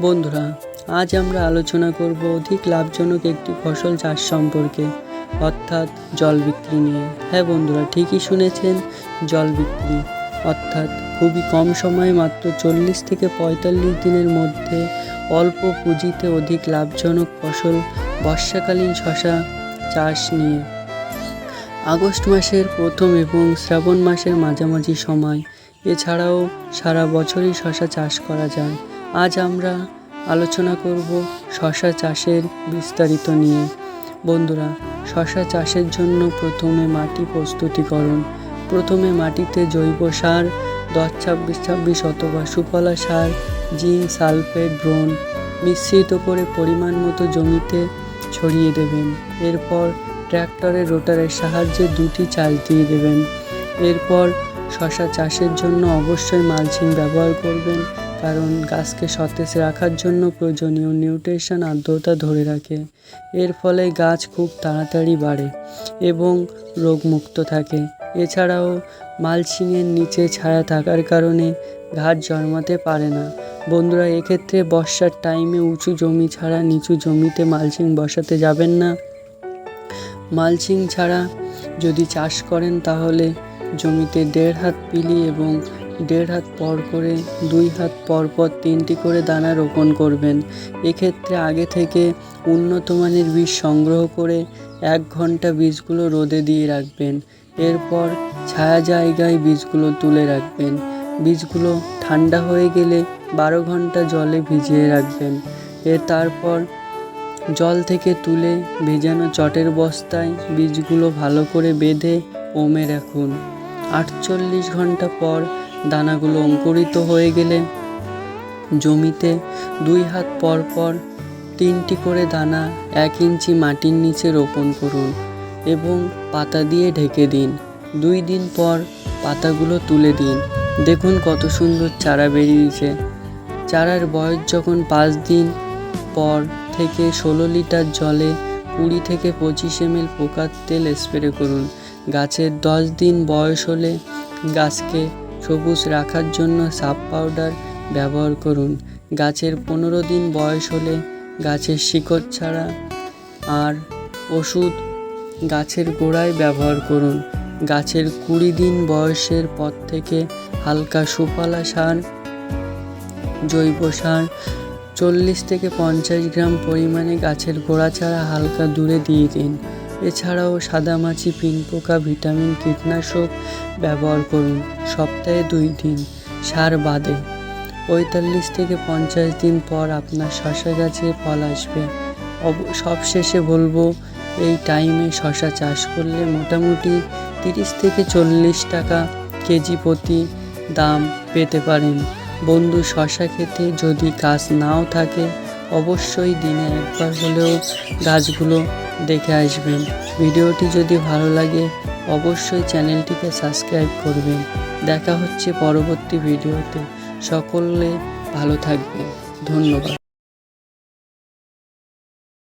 বন্ধুরা, আজ আমরা আলোচনা করব অধিক লাভজনক একটি ফসল চাষ সম্পর্কে, অর্থাৎ জল বিক্রি নিয়ে। হ্যাঁ বন্ধুরা, ঠিকই শুনেছেন, জল বিক্রি, অর্থাৎ খুবই কম সময়ে মাত্র চল্লিশ থেকে পঁয়তাল্লিশ দিনের মধ্যে অল্প পুঁজিতে অধিক লাভজনক ফসল বর্ষাকালীন শশা চাষ নিয়ে। আগস্ট মাসের প্রথম এবং শ্রাবণ মাসের মাঝামাঝি সময়, এছাড়াও সারা বছরই শশা চাষ করা যায়। আজ আমরা আলোচনা করব শশা চাষের বিস্তারিত নিয়ে। বন্ধুরা, শশা চাষের জন্য প্রথমে মাটি প্রস্তুতিকরণ। প্রথমে মাটিতে জৈব সার, দশ, ছাব্বিশ ছাব্বিশ অথবা সুফলা সার, জিঙ্ক, সালফেট ব্রোন মিশ্রিত করে পরিমাণ মতো জমিতে ছড়িয়ে দেবেন। এরপর ট্র্যাক্টরের রোটারের সাহায্যে দুটি চাল দিয়ে দেবেন। এরপর শশা চাষের জন্য অবশ্যই মালচিং ব্যবহার করবেন। কারণ গাছকে সতেজ রাখার জন্য প্রয়োজনীয় নিউট্রিশন আর্দ্রতা ধরে রাখে। এর ফলে গাছ খুব তাড়াতাড়ি বাড়ে এবং রোগমুক্ত থাকে। এছাড়াও মালচিংয়ের নিচে ছায়া থাকার কারণে ঘাস জন্মাতে পারে না। বন্ধুরা, এক্ষেত্রে বর্ষার টাইমে উঁচু জমি ছাড়া নিচু জমিতে মালচিং বসাতে যাবেন না। মালচিং ছাড়া যদি চাষ করেন তাহলে জমিতে দেড় হাত পিলি এবং দেড় হাত পর করে, দুই হাত পর পর তিনটি করে দানা রোপণ করবেন। এক্ষেত্রে আগে থেকে উন্নত মানের বীজ সংগ্রহ করে এক ঘণ্টা বীজগুলো রোদে দিয়ে রাখবেন। এরপর ছায়া জায়গায় বীজগুলো তুলে রাখবেন। বীজগুলো ঠান্ডা হয়ে গেলে বারো ঘণ্টা জলে ভিজিয়ে রাখবেন। এ তারপর জল থেকে তুলে ভেজানো চটের বস্তায় বীজগুলো ভালো করে বেঁধে ওমে রাখুন। আটচল্লিশ ঘণ্টা পর দানাগুলো অঙ্কুরিত হয়ে গেলে জমিতে দুই হাত পর পর তিনটি করে দানা এক ইঞ্চি মাটির নিচে রোপণ করুন এবং পাতা দিয়ে ঢেকে দিন। দুই দিন পর পাতাগুলো তুলে দিন। দেখুন কত সুন্দর চারা বেরিয়েছে। চারার বয়স যখন পাঁচ দিন পর থেকে ষোলো লিটার জলে কুড়ি থেকে পঁচিশ এমএল পোকার তেল স্প্রে করুন। গাছের দশ দিন বয়স হলে গাছকে সবুজ রাখার জন্য সাপ পাউডার ব্যবহার করুন। গাছের পনেরো দিন বয়স হলে গাছের শিকড় ছাড়া আর ওষুধ গাছের গোড়ায় ব্যবহার করুন। গাছের কুড়ি দিন বয়সের পর থেকে হালকা সুফলা সার, জৈব সার, চল্লিশ থেকে পঞ্চাশ গ্রাম পরিমাণে গাছের গোড়া ছাড়া হালকা দূরে দিয়ে দিন। এছাড়াও সাদামাছি পোকা ভিটামিন, কীটনাশক ব্যবহার করুন সপ্তাহে দুই দিন, সার বাদে। পঁয়তাল্লিশ থেকে পঞ্চাশ দিন পর আপনার শশা গাছে ফল আসবে। সবশেষে বলব, এই টাইমে শশা চাষ করলে মোটামুটি তিরিশ থেকে চল্লিশ টাকা কেজি প্রতি দাম পেতে পারেন। বন্ধু, শশা খেতে যদি কাজ নাও থাকে অবশ্যই দিনে একবার হলেও গাছগুলো দেখে আসবেন। ভিডিওটি যদি ভালো লাগে, অবশ্যই চ্যানেলটিকে সাবস্ক্রাইব করবেন। দেখা হচ্ছে পরবর্তী ভিডিওতে। সকলে ভালো থাকবেন। ধন্যবাদ।